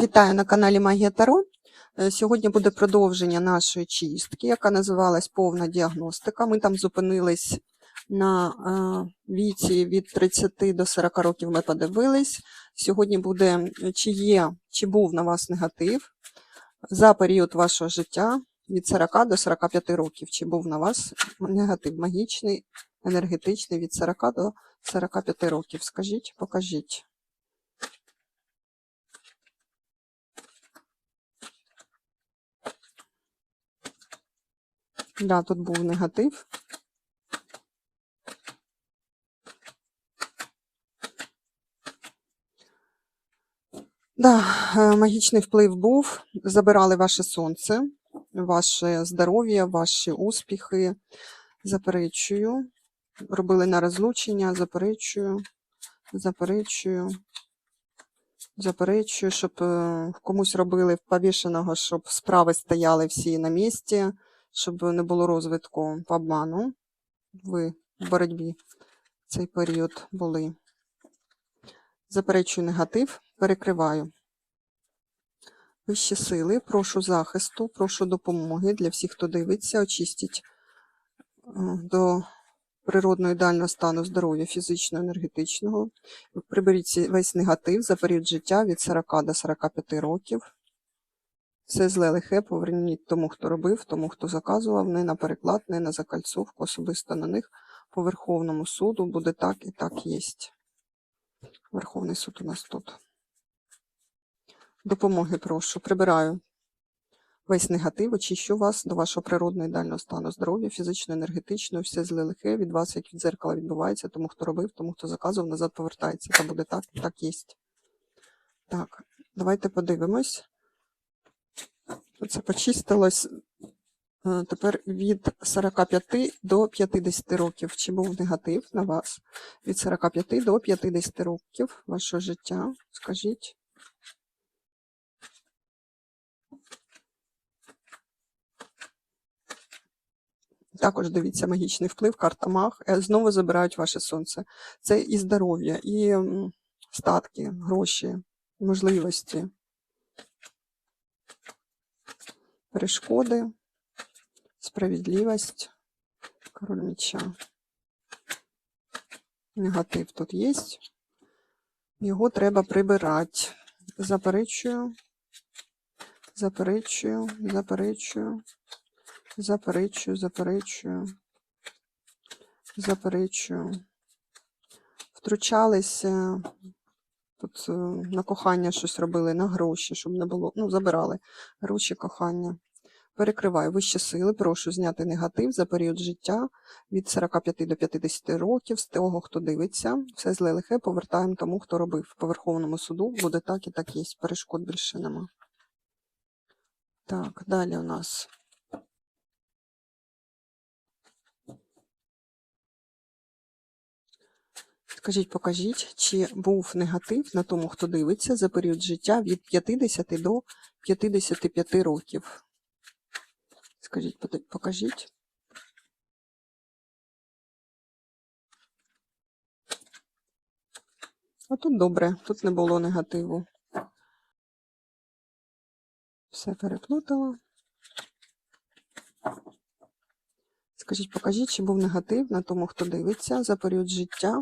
Вітаю на каналі Магія Таро. Е, Сьогодні буде продовження нашої чистки, яка називалась Повна діагностика. Ми там зупинились на е, віці від 30 до 40 років. Ми подивились. Сьогодні буде, е, чи є, чи був на вас негатив за період вашого життя від 40 до 45 років. Чи був на вас негатив магічний, енергетичний від 40 до 45 років. Скажіть, покажіть. Да, тут був негатив. Да, е, магічний вплив був. Забирали ваше сонце, ваше здоров'я, ваші успіхи. Заперечую. Робили на розлучення, заперечую, заперечую, заперечую, щоб е, комусь робили повішеного, щоб справи стояли всі на місці щоб не було розвитку по обману. Ви в боротьбі цей період були. Заперечую негатив, перекриваю. Вищі сили, прошу захисту, прошу допомоги для всіх, хто дивиться, очистіть е, до природного ідеального стану здоров'я фізичного, енергетичного. Приберіть весь негатив за період життя від 40 до 45 років. Все зле лихе поверніть тому, хто робив, тому, хто заказував, не на переклад, не на закальцовку, особисто на них по Верховному суду буде так і так єсть. Верховний суд у нас тут. Допомоги прошу. Прибираю весь негатив, очищу вас до вашого природного ідеального стану здоров'я, фізично, енергетично, все зле лихе від вас, як від дзеркала відбувається, тому, хто робив, тому, хто заказував, назад повертається. Та буде так і так єсть. Так, давайте подивимось. Це почистилось е, тепер від 45 до 50 років. Чи був негатив на вас? Від 45 до 50 років вашого життя. Скажіть. Також дивіться магічний вплив, карта маг. Е, Знову забирають ваше сонце. Це і здоров'я, і статки, гроші, можливості. Перешкоди, справедливість, король меча. Негатив тут є. Його треба прибирати. Заперечую, заперечую, заперечую, заперечую, заперечую, заперечую. Втручалися. Тут е, на кохання щось робили, на гроші, щоб не було. Ну, забирали гроші, кохання. Перекриваю вищі сили, прошу зняти негатив за період життя від 45 до 50 років, з того, хто дивиться. Все зле лихе повертаємо тому, хто робив. По Верховному суду буде так і так є. Перешкод більше нема. Так, далі у нас. Скажіть, покажіть, чи був негатив на тому, хто дивиться за період життя від 50 до 55 років? Скажіть, покажіть. А тут добре, тут не було негативу. Все переплутала. Скажіть, покажіть, чи був негатив на тому, хто дивиться за період життя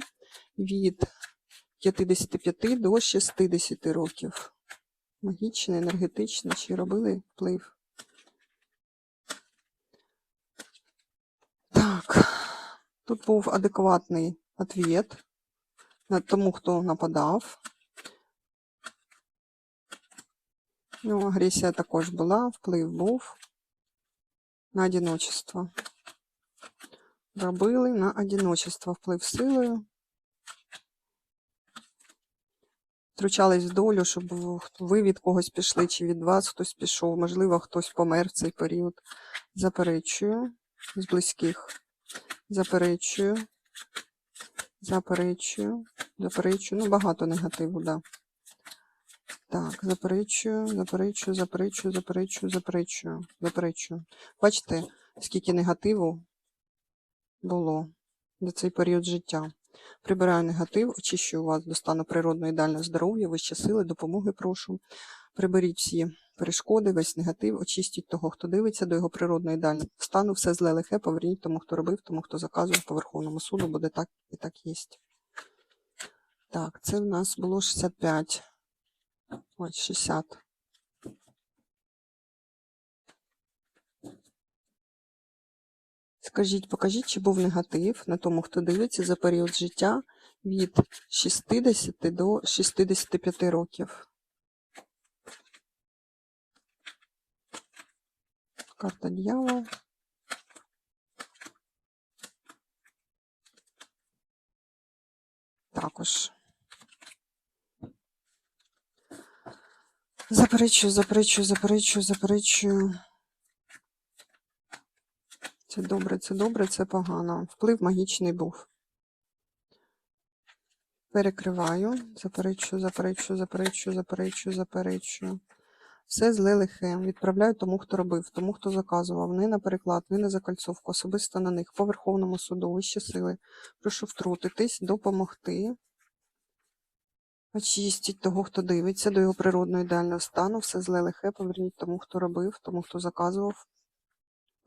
від 55 до 60 років. Магічний, енергетичний, чи робили вплив? Так, тут був адекватний ответ на тому, хто нападав. Ну, агресія також була, вплив був на одиночество. Робили на одиночество вплив силою. Втручались в долю, щоб ви від когось пішли, чи від вас хтось пішов. Можливо, хтось помер в цей період. Заперечую з близьких. Заперечую. Заперечую. Заперечую. Ну, багато негативу, да. Так, заперечую, заперечую, заперечую, заперечую, заперечую, заперечую. Бачите, скільки негативу було за цей період життя. Прибираю негатив, очищую вас до стану природного ідеального здоров'я, вищі сили, допомоги прошу. Приберіть всі перешкоди, весь негатив, очистіть того, хто дивиться до його природної ідеального стану, все зле лихе, поверніть тому, хто робив, тому, хто заказував по Верховному суду, буде так і так єсть. Так, це в нас було 65. Ось 60. Скажіть, покажіть, чи був негатив на тому, хто дивиться за період життя від 60 до 65 років. Карта дьявола. Також. Заперечую, заперечую, заперечую, заперечую. Це добре, це добре, це погано. Вплив магічний був. Перекриваю, заперечую, заперечую, заперечую, заперечую, заперечую. Все зле лихе. Відправляю тому, хто робив, тому, хто заказував. Не на переклад, не на закальцовку, особисто на них, по Верховному суду, вищі сили. Прошу втрутитись, допомогти. Очистіть того, хто дивиться, до його природного ідеального стану. Все зле лихе, поверніть тому, хто робив, тому, хто заказував.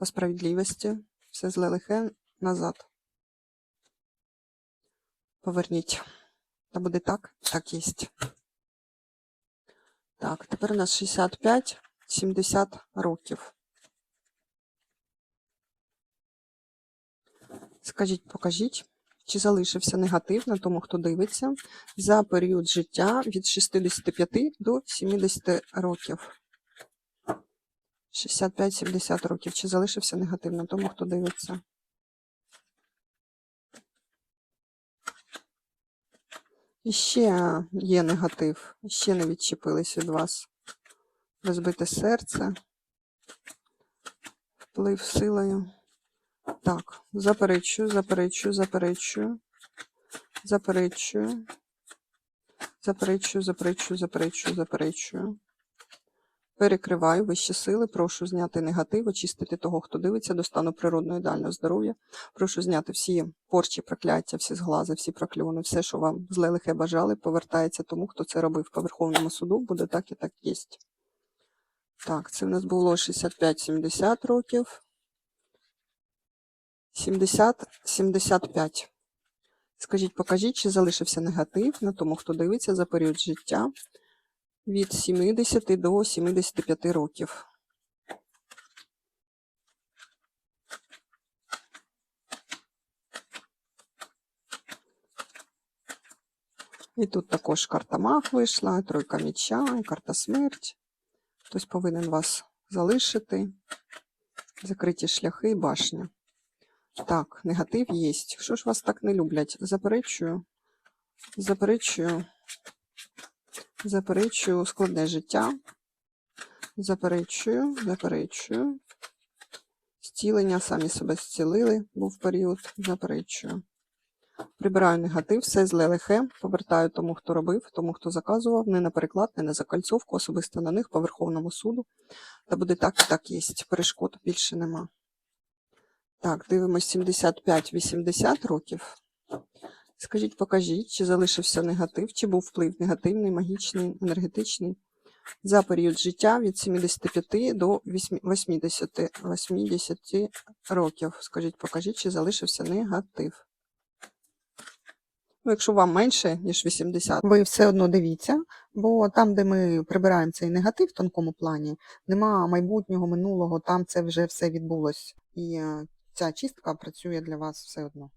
По справедливості. Все зле лихе назад. Поверніть. Та буде так, так єсть. Так, тепер у нас 65-70 років. Скажіть, покажіть, чи залишився негатив на тому, хто дивиться, за період життя від 65 до 70 років. 65-70 років. Чи залишився негатив на тому, хто дивиться? І ще є негатив, ще не відчепились від вас. Розбите серце, вплив силою. Так, заперечую, заперечую, заперечую, заперечую, заперечую, заперечую, заперечую, заперечую. Перекриваю вищі сили, прошу зняти негатив, очистити того, хто дивиться до стану природного ідеального здоров'я. Прошу зняти всі порчі, прокляття, всі зглази, всі прокльони, все, що вам зле лихе бажали, повертається тому, хто це робив по Верховному суду, буде так і так єсть. Так, це в нас було 65-70 років. 70-75. Скажіть, покажіть, чи залишився негатив на тому, хто дивиться за період життя від 70 до 75 років. І тут також карта мах вийшла, тройка міча, карта смерть. Хтось повинен вас залишити. Закриті шляхи і башня. Так, негатив є. Що ж вас так не люблять? Заперечую. Заперечую. Заперечую складне життя. Заперечую, заперечую. Зцілення, самі себе зцілили, був період. Заперечую. Прибираю негатив, все зле лихе, повертаю тому, хто робив, тому, хто заказував, не на переклад, не на закальцовку, особисто на них по Верховному суду. Та буде так і так є. Перешкод більше нема. Так, дивимось 75-80 років. Скажіть, покажіть, чи залишився негатив, чи був вплив негативний, магічний, енергетичний за період життя від 75 до 80, 80 років. Скажіть, покажіть, чи залишився негатив. Ну, якщо вам менше, ніж 80, ви все одно дивіться, бо там, де ми прибираємо цей негатив в тонкому плані, нема майбутнього, минулого, там це вже все відбулось. І е, ця чистка працює для вас все одно.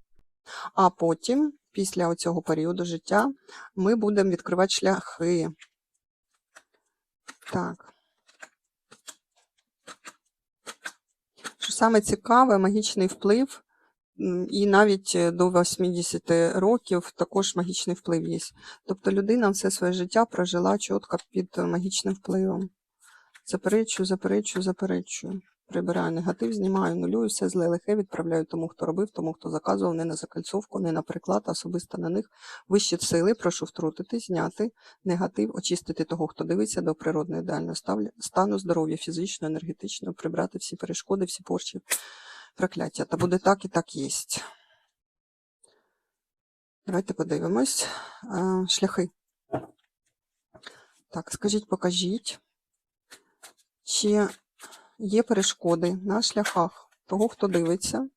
А потім, після цього періоду життя, ми будемо відкривати шляхи. Так. Що саме цікаве, магічний вплив, і навіть е, до 80 років також магічний вплив є. Тобто людина все своє життя прожила чітко під е, магічним впливом. Заперечую, заперечую, заперечую. Прибираю негатив, знімаю, нулюю, все зле лихе відправляю тому, хто робив, тому, хто заказував, не на закальцовку, не на приклад, особисто на них. Вищі сили, прошу втрутити, зняти негатив, очистити того, хто дивиться до природної ідеального стану здоров'я, фізичного, енергетичного, прибрати всі перешкоди, всі порчі, прокляття. Та буде так і так єсть. Давайте подивимось. Шляхи. Так, скажіть, покажіть, чи є перешкоди на шляхах того, хто дивиться,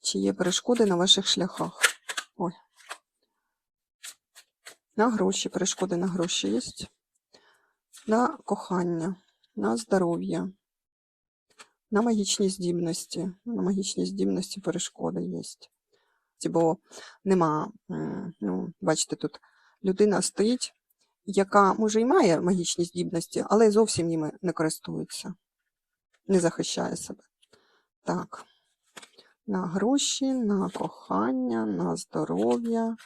чи є перешкоди на ваших шляхах? Ой. На гроші, перешкоди на гроші є. На кохання, на здоров'я, на магічні здібності. На магічні здібності перешкоди є. Бо нема, ну, бачите, тут людина стоїть, яка може і має магічні здібності, але зовсім ними не користується, не захищає себе. Так. На гроші, на кохання, на здоров'я,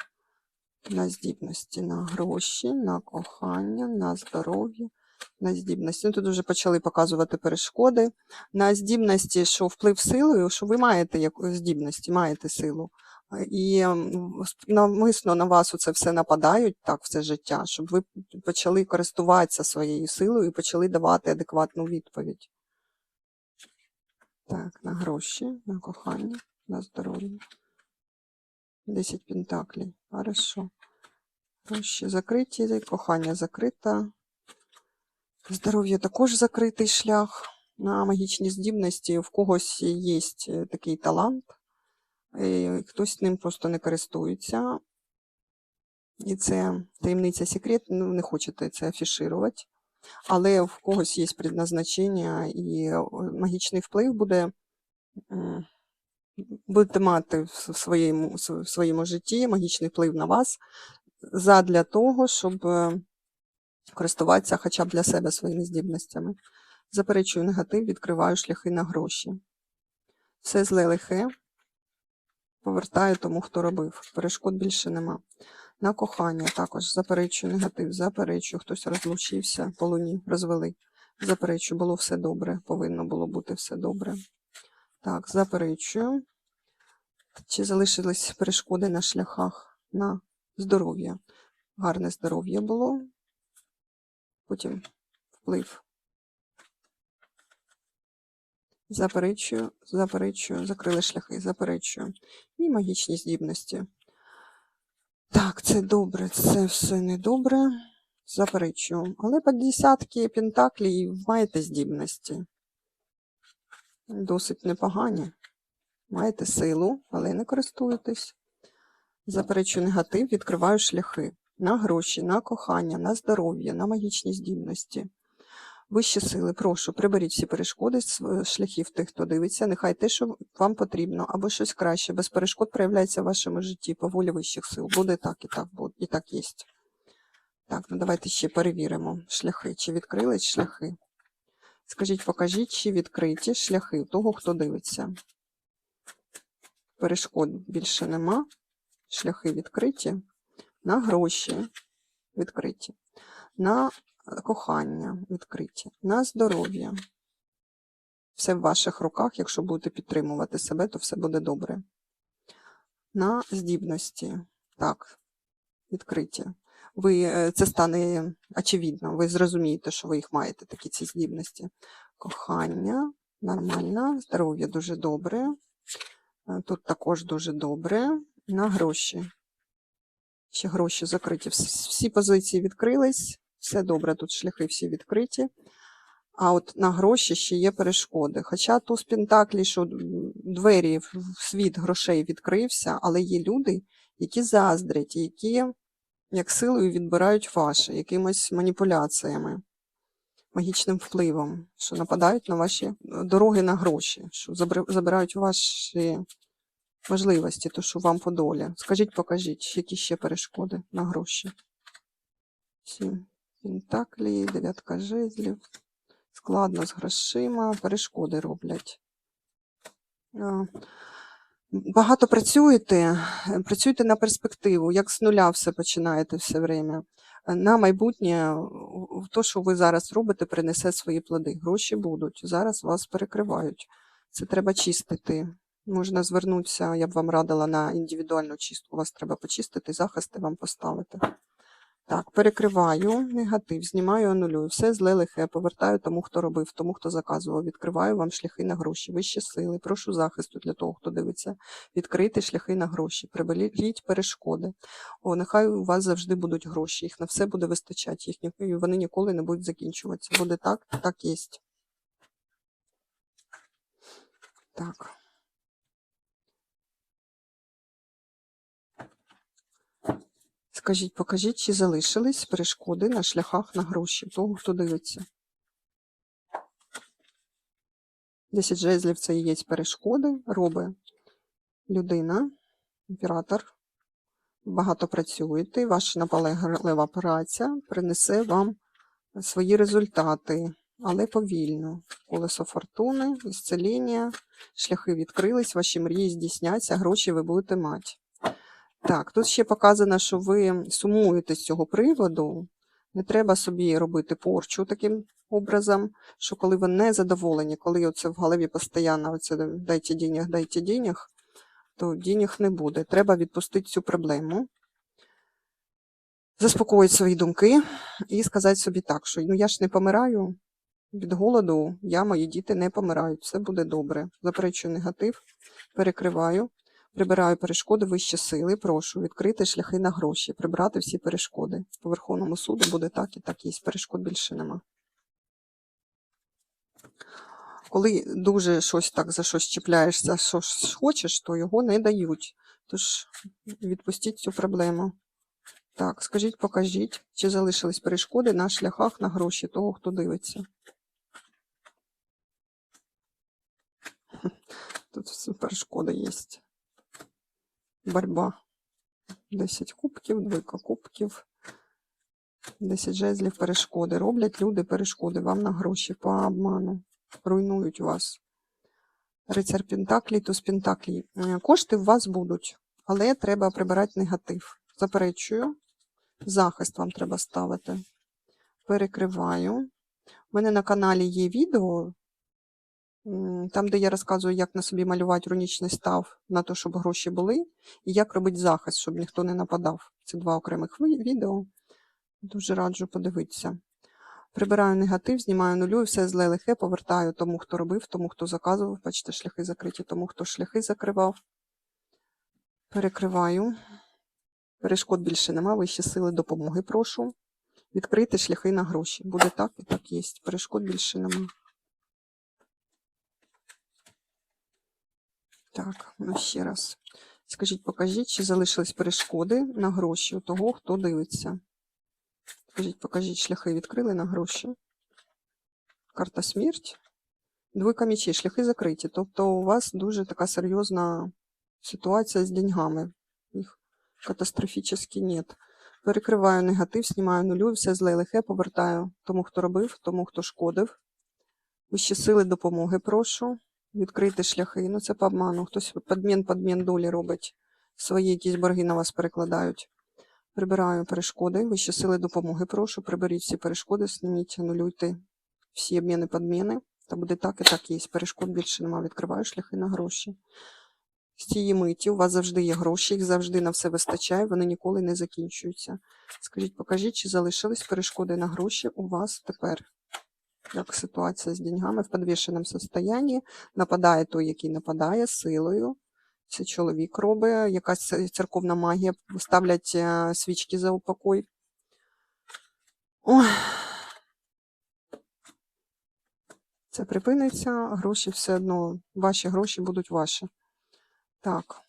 на здібності, на гроші, на кохання, на здоров'я, на здібності. Ну, тут вже почали показувати перешкоди. На здібності, що вплив силою, що ви маєте здібності, маєте силу. І навмисно на вас це все нападають так все життя, щоб ви почали користуватися своєю силою і почали давати адекватну відповідь. Так, на гроші, на кохання, на здоров'я. 10 пентаклей. Хорошо. Гроші закриті, кохання закрита. Здоров'я також закритий шлях. На магічні здібності в когось є такий талант, хтось ним просто не користується. І це таємниця секрет, ну, не хочете це афішувати. Але в когось є предназначення, і е, магічний вплив буде будете мати в своєму, в своєму житті магічний вплив на вас задля того, щоб е, користуватися хоча б для себе своїми здібностями. Заперечую негатив, відкриваю шляхи на гроші. Все зле лихе повертаю тому, хто робив. Перешкод більше нема. На кохання також заперечую негатив, заперечую, хтось розлучився по луні, розвели. Заперечую, було все добре, повинно було бути все добре. Так, заперечую. Чи залишились перешкоди на шляхах на здоров'я? Гарне здоров'я було. Потім вплив. Заперечую, заперечую, закрили шляхи, заперечую. І магічні здібності. Так, це добре, це все недобре. Заперечую. Але по десятки пентаклі маєте здібності. Досить непогані. Маєте силу, але не користуєтесь. Заперечую негатив, відкриваю шляхи на гроші, на кохання, на здоров'я, на магічні здібності. Вищі сили, прошу, приберіть всі перешкоди з е, шляхів тих, хто дивиться. Нехай те, що вам потрібно, або щось краще, без перешкод проявляється в вашому житті по волі вищих сил. Буде так і так буде, і так є. Так, ну давайте ще перевіримо шляхи. Чи відкрились шляхи? Скажіть, покажіть, чи відкриті шляхи того, хто дивиться. Перешкод більше нема. Шляхи відкриті. На гроші відкриті. На кохання відкриті. На здоров'я. Все в ваших руках. Якщо будете підтримувати себе, то все буде добре. На здібності. Так, відкриті. Ви, е, це стане очевидно. Ви зрозумієте, що ви їх маєте, такі ці здібності. Кохання, нормально, здоров'я дуже добре. Е, Тут також дуже добре. На гроші. Ще гроші закриті. Всі позиції відкрились. Все добре, тут шляхи всі відкриті. А от на гроші ще є перешкоди. Хоча туз Пентаклі, що двері в світ грошей відкрився, але є люди, які заздрять, які як силою відбирають ваше якимись маніпуляціями, магічним впливом, що нападають на ваші е, дороги на гроші, що забирають ваші можливості, то що вам по долі. Скажіть, покажіть, які ще перешкоди на гроші. Сім пентаклі, дев'ятка жезлів. Складно з грошима, перешкоди роблять. Багато працюєте, працюєте на перспективу, як з нуля все починаєте все время. На майбутнє то, що ви зараз робите, принесе свої плоди. Гроші будуть. Зараз вас перекривають. Це треба чистити. Можна звернутися, я б вам радила на індивідуальну чистку. Вас треба почистити, захисти вам поставити. Так, перекриваю негатив, знімаю, анулюю. Все зле лихе, повертаю тому, хто робив, тому, хто заказував. Відкриваю вам шляхи на гроші. Вищі сили. Прошу захисту для того, хто дивиться. Відкрити шляхи на гроші. Приберіть перешкоди. О, нехай у вас завжди будуть гроші. Їх на все буде вистачати. Їх вони ніколи не будуть закінчуватися. Буде так, так є. Так. Скажіть, покажіть, чи залишились перешкоди на шляхах на гроші того, хто дивиться. 10 жезлів це є перешкоди, робить людина, імператор. Багато працюєте, ваша наполеглива праця принесе вам свої результати, але повільно. Колесо фортуни, ісцеління, шляхи відкрились, ваші мрії здійсняться, гроші ви будете мати. Так, тут ще показано, що ви сумуєте з цього приводу. Не треба собі робити порчу таким образом, що коли ви не задоволені, коли оце в голові постійно оце дайте денег, дайте денег, то денег не буде. Треба відпустити цю проблему, заспокоїти свої думки і сказати собі так, що ну я ж не помираю від голоду, я, мої діти не помирають, все буде добре. Заперечую негатив, перекриваю. Прибираю перешкоди вищі сили, прошу відкрити шляхи на гроші, прибрати всі перешкоди. По Верховному суду буде так і так є. Перешкод більше нема. Коли дуже щось так за щось чіпляєшся, що хочеш, то його не дають. Тож відпустіть цю проблему. Так, скажіть, покажіть, чи залишились перешкоди на шляхах на гроші того, хто дивиться. Тут перешкоди є. Борьба. 10 кубків, двойка кубків, 10 жезлів перешкоди. Роблять люди перешкоди вам на гроші по обману. Руйнують вас. Рицар Пентаклі, туз Пентаклі. Е, Кошти у вас будуть, але треба прибирати негатив. Заперечую. Захист вам треба ставити. Перекриваю. У мене на каналі є відео, там, де я розказую, як на собі малювати рунічний став на те, щоб гроші були, і як робити захист, щоб ніхто не нападав. Це два окремих відео. Дуже раджу подивитися. Прибираю негатив, знімаю нулю, і все зле лихе, повертаю тому, хто робив, тому, хто заказував. Бачите, шляхи закриті, тому, хто шляхи закривав. Перекриваю. Перешкод більше нема, вищі сили допомоги прошу. Відкрити шляхи на гроші. Буде так і так є. Перешкод більше нема. Так, ну ще раз. Скажіть, покажіть, чи залишились перешкоди на гроші у того, хто дивиться. Скажіть, покажіть, шляхи відкрили на гроші. Карта смерть. Двойка мечей, шляхи закриті. Тобто у вас дуже така серйозна ситуація з деньгами. Їх катастрофічно нет. Перекриваю негатив, знімаю нулю, все зле лихе, повертаю тому, хто робив, тому, хто шкодив. Вищі сили допомоги прошу. Відкрити шляхи. Ну, це по обману. Хтось подмін, подмін долі робить. Свої якісь борги на вас перекладають. Прибираю перешкоди. Вищі сили допомоги прошу. Приберіть всі перешкоди, зніміть, анулюйте всі обміни, подміни. Та буде так і так є. Перешкод більше нема. Відкриваю шляхи на гроші. З цієї миті у вас завжди є гроші, їх завжди на все вистачає, вони ніколи не закінчуються. Скажіть, покажіть, чи залишились перешкоди на гроші у вас тепер? Як ситуація з деньгами в підвішеному состоянні? Нападає той, який нападає силою. Це чоловік робить, якась церковна магія, ставлять е, свічки за упокой. Ой. Це припиниться, гроші все одно, ваші гроші будуть ваші. Так.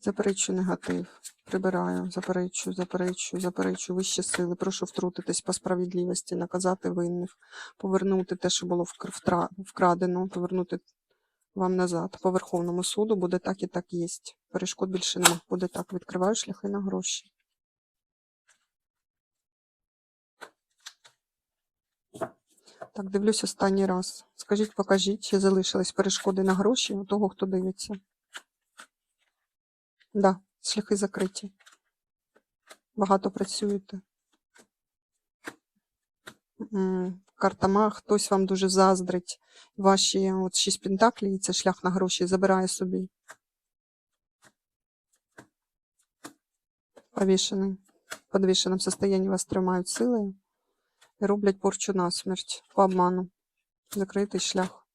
Заперечую негатив. Прибираю, заперечую, заперечую, заперечую вищі сили. Прошу втрутитись по справедливості, наказати винних, повернути те, що було вкрадено, повернути вам назад. По Верховному суду буде так і так єсть. Перешкод більше нема. Буде так. Відкриваю шляхи на гроші. Так, дивлюсь останній раз. Скажіть, покажіть, чи залишились перешкоди на гроші у того, хто дивиться. Да, шляхи закриті. Багато працюєте. М, Карта маг, хтось вам дуже заздрить. Ваші от шість пентаклів, це шлях на гроші, забирає собі. повішений. В подвішеному состоянні вас тримають силою і роблять порчу на смерть по обману. Закритий шлях.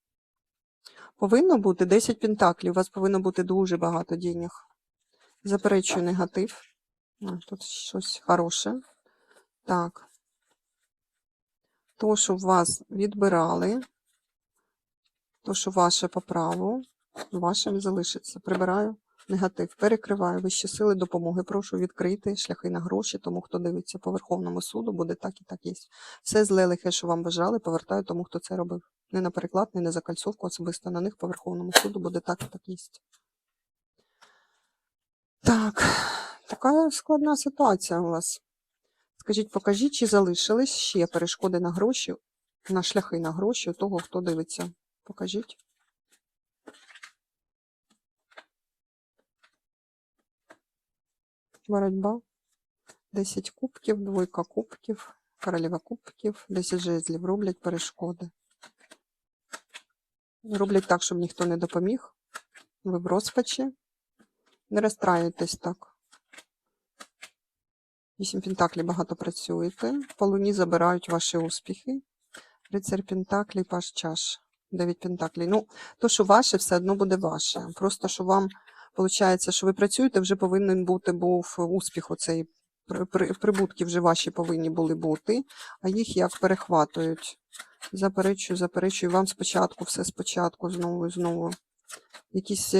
Повинно бути 10 пентаклів. У вас повинно бути дуже багато денег. Заперечую негатив. А, тут щось хороше. Так. То, що вас відбирали, то, що ваше по праву, вашим залишиться. Прибираю негатив, перекриваю вищі сили допомоги. Прошу відкрити шляхи на гроші, тому хто дивиться по Верховному суду, буде так і так є. Все зле лихе, що вам бажали, повертаю тому, хто це робив. Не на переклад, не на закальцовку, особисто на них по Верховному суду буде так і так є. Так, така складна ситуація у вас. Скажіть, покажіть, чи залишились ще перешкоди на гроші, на шляхи на гроші у того, хто дивиться. Покажіть. Боротьба. 10 кубків, двойка кубків, королева кубків, 10 жезлів роблять перешкоди. Роблять так, щоб ніхто не допоміг. Ви в розпачі. Не розстраюйтесь так. Вісім пентаклів багато працюєте. По луні забирають ваші успіхи. Рицар пентаклів, паш чаш. Дев'ять пентаклів. Ну, то, що ваше, все одно буде ваше. Просто що вам виходить, що ви працюєте, вже повинен бути був успіх оцей. при- при- Прибутки вже ваші повинні були бути, а їх як перехватують. Заперечую, заперечую. Вам спочатку, все спочатку, знову і знову. Якісь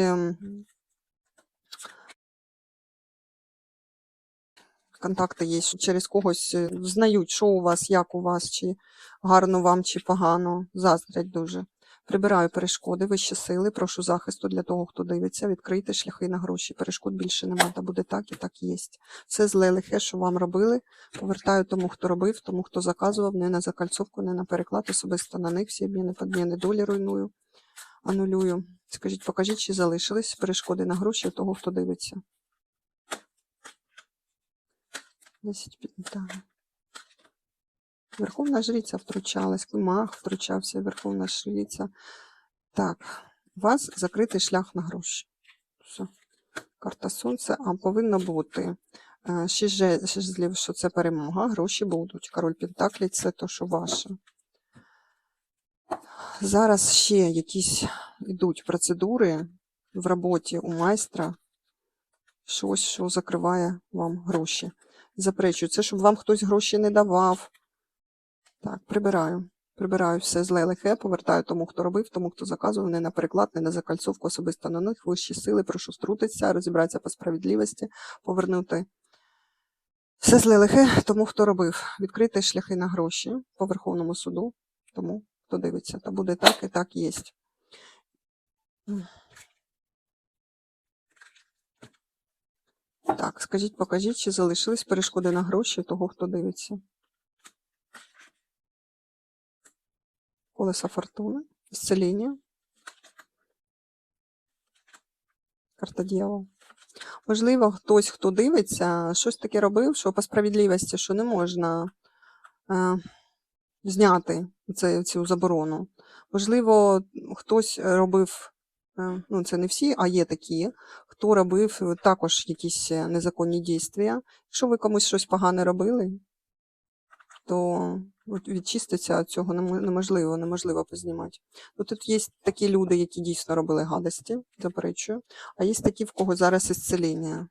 контакти є, що через когось е, знають, що у вас, як у вас, чи гарно вам, чи погано. Заздрять дуже. Прибираю перешкоди, вищі сили, прошу захисту для того, хто дивиться, відкрийте шляхи на гроші. Перешкод більше нема, та буде так і так є. Все зле лихе, що вам робили, повертаю тому, хто робив, тому, хто заказував, не на закальцовку, не на переклад, особисто на них всі обміни, подміни долі руйную, анулюю. Скажіть, покажіть, чи залишились перешкоди на гроші того, хто дивиться. 10 пентаклів. Верховна жриця втручалась, маг втручався, Верховна жриця. Так, у вас закритий шлях на гроші. Все. Карта сонця, а повинно бути. е, Шість же- що це перемога, гроші будуть. Король Пентаклі це то, що ваше. Зараз ще якісь йдуть процедури в роботі у майстра, щось, що закриває вам гроші. Заперечую, це щоб вам хтось гроші не давав. Так, прибираю. Прибираю все зле лихе, повертаю тому, хто робив, тому, хто заказував, не на переклад, не на закальцовку, особисто на них. Вищі сили, прошу втрутитися, розібратися по справедливості, повернути все зле лихе тому, хто робив. Відкрити шляхи на гроші по Верховному суду, тому, хто дивиться. Та буде так і так є. Так, скажіть, покажіть, чи залишились перешкоди на гроші того, хто дивиться. Колесо фортуни, ісцеління. Карта дьявола. Можливо, хтось, хто дивиться, щось таке робив, що по справедливості, що не можна е, зняти це, цю заборону. Можливо, хтось робив, ну це не всі, а є такі, хто робив е, також якісь е, незаконні дійства. Якщо ви комусь щось погане робили, то от відчиститися від цього неможливо, неможливо познімати. Ну, тут є такі люди, які дійсно робили гадості, заперечую, а є такі, в кого зараз ісцеління,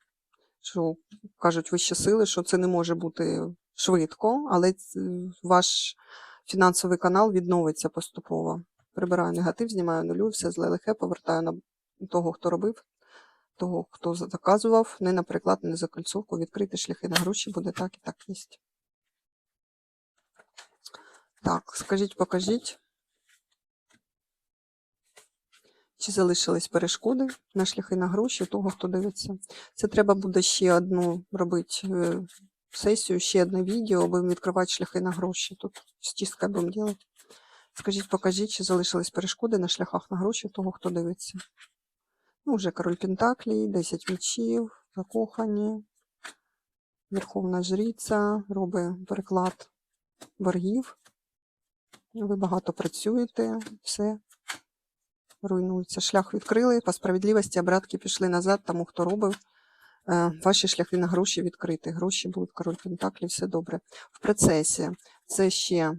що кажуть вищі сили, що це не може бути швидко, але ваш фінансовий канал відновиться поступово. Прибираю негатив, знімаю нулю, все зле лихе, повертаю на того, хто робив, того, хто заказував, не на приклад, не за кольцовку, відкрити шляхи на гроші, буде так і так є. Так, скажіть, покажіть. Чи залишились перешкоди на шляхи на гроші того, хто дивиться? Це треба буде ще одну робити е, сесію, ще одне відео, будемо відкривати шляхи на гроші. Тут чисткою будемо робити. Скажіть, покажіть, чи залишились перешкоди на шляхах на гроші того, хто дивиться. Ну, вже король Пентаклій, 10 мечів, закохані, Верховна Жриця, робить переклад боргів. Ви багато працюєте, все руйнується. Шлях відкрили, по справедливості обратки пішли назад, тому хто робив. Е, Ваші шляхи на гроші відкриті. Гроші будуть король Пентаклів, все добре. В процесі це ще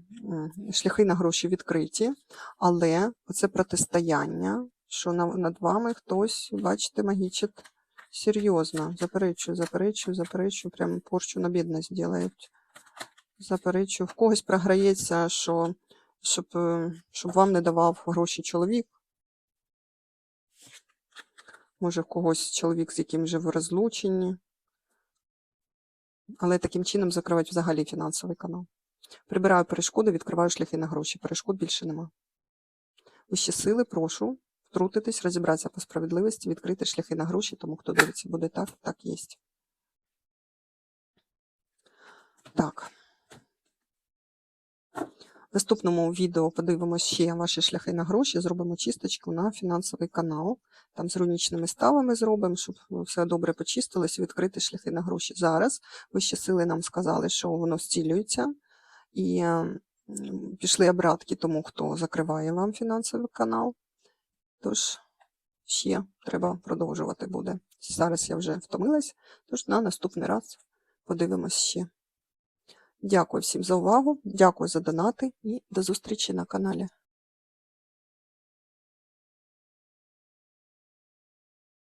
шляхи на гроші відкриті, але оце протистояння, що над вами хтось, бачите, магічить серйозно. Заперечую, заперечую, заперечую, прям порчу на бідність ділають. Заперечую. В когось програється, що щоб, е, щоб вам не давав гроші чоловік. Може, в когось чоловік, з яким же ви розлучені. Але таким чином закривають взагалі фінансовий канал. Прибираю перешкоди, відкриваю шляхи на гроші. Перешкод більше нема. Вищі сили, прошу втрутитись, розібратися по справедливості, відкрити шляхи на гроші, тому хто дивиться, буде так, так є. Так. В наступному відео подивимося ще ваші шляхи на гроші, зробимо чисточку на фінансовий канал. Там з рунічними ставами зробимо, щоб все добре почистилось, відкрити шляхи на гроші. Зараз вищі сили нам сказали, що воно зцілюється, і пішли обратки тому, хто закриває вам фінансовий канал. Тож ще треба продовжувати буде. Зараз я вже втомилась, тож на наступний раз подивимось ще. Дякую всім за увагу, дякую за донати і до зустрічі на каналі.